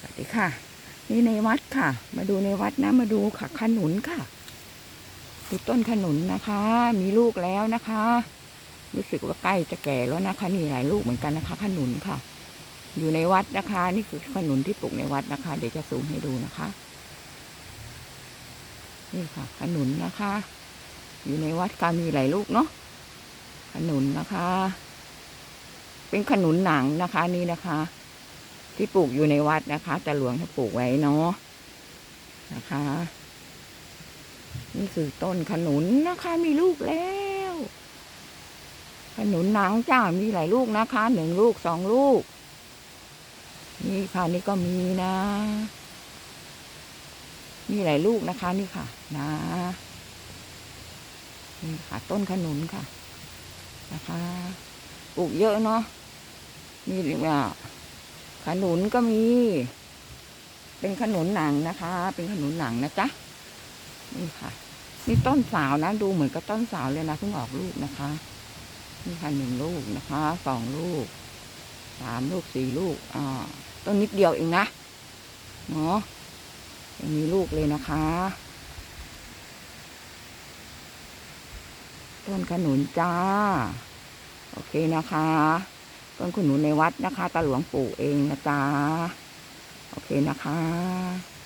สวัสดีค่ะ นี่ในวัดค่ะ มาดูในวัดนะ มาดูค่ะขนุนค่ะ ดูต้นขนุนนะคะ มีลูกแล้วนะคะ รู้สึกว่าใกล้จะแก่แล้วนะคะ นี่หลายลูกเหมือนกันนะคะ ขนุนค่ะ อยู่ในวัดนะคะ นี่คือขนุนที่ปลูกในวัดนะคะ เดี๋ยวจะซูมให้ดูนะคะ นี่ค่ะ ขนุนนะคะ อยู่ในวัดค่ะมีหลายลูกเนาะขนุนนะคะ เป็นขนุนหนังนะคะ นี่นะคะ ที่ปลูกอยู่ในวัดนะคะแต่หลวงท่านปลูกไว้เนาะนะคะ นี่คือต้นขนุนนะคะ มีลูกแล้ว ขนุนหนังจ้ามีหลายลูกนะคะหนึ่งลูกสองลูก นี่ค่ะนี่ก็มีนะ มีหลายลูกนะคะ นี่ค่ะ นะนี่ค่ะต้นขนุนค่ะ นะคะ ปลูกเยอะเนาะมีอ่า ขนุนก็มี เป็นขนุนหนังนะคะ เป็นขนุนหนังนะจ๊ะนี่ค่ะ นี่ต้นสาวนะ ดูเหมือนกับต้นสาวเลยนะเพิ่งออกลูกนะคะนี่ค่ะหนึ่งลูกนะคะสองลูกสามลูกสี่ลูกอ่าต้นนิดเดียวเองนะเนาะยังมีลูกเลยนะคะ ต้นขนุนจ้า โอเคนะคะ ต้นขนุนในวัดนะคะตาหลวงปู่เองนะจ๊ะโอเคนะคะ